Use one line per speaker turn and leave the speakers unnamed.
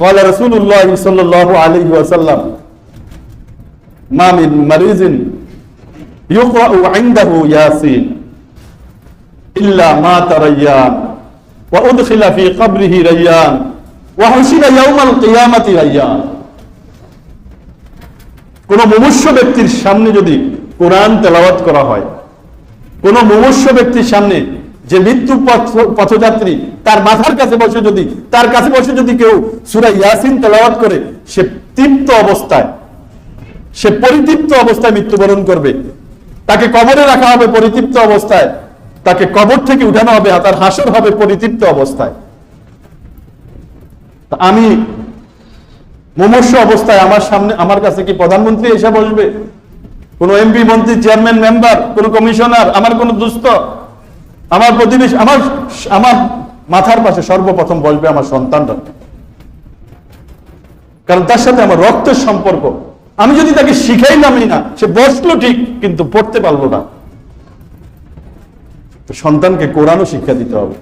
قال رسول الله صلى الله عليه وسلم ما من مريض يقرأ عنده ياسين إلا مات ريان وأدخل في قبره ريان وحشر يوم القيامة ريان কোন মুমূর্ষ ব্যক্তির সামনে যদি কোরআন তেলাওয়াত করা হয় কোন মুমূর্ষ ব্যক্তির সামনে যে মৃত্যু পথযাত্রী তার মাথার কাছে বসে যদি তার কাছে বসে যদি কেউ সুরা ইয়াসিন তেলাওয়াত করে, সে তৃপ্ত অবস্থায় সে পরিতৃপ্ত অবস্থায় মৃত্যুবরণ করবে। তাকে কবরে রাখা হবে পরিতৃপ্ত অবস্থায়। তাকে কবর থেকে উঠানো হবে তার হাসর হবে পরিতৃপ্ত অবস্থায়। আমি মুমূর্ষ অবস্থায় আমার সামনে আমার কাছে কি প্রধানমন্ত্রী এসে বসবে? কোন এমপি মন্ত্রী চেয়ারম্যান মেম্বার কোন কমিশনার আমার কোন দুস্থ আমার প্রতিবেশী, আমার আমার মাথার পাশে সর্বপ্রথম বসবে আমার সন্তানরা কারণ তার সাথে আমার রক্তের সম্পর্ক। আমি যদি তাকে শিখাই নামি না, সে বসল ঠিক, কিন্তু পড়তে পারব না। সন্তানকে কোরআনও শিক্ষা দিতে হবে।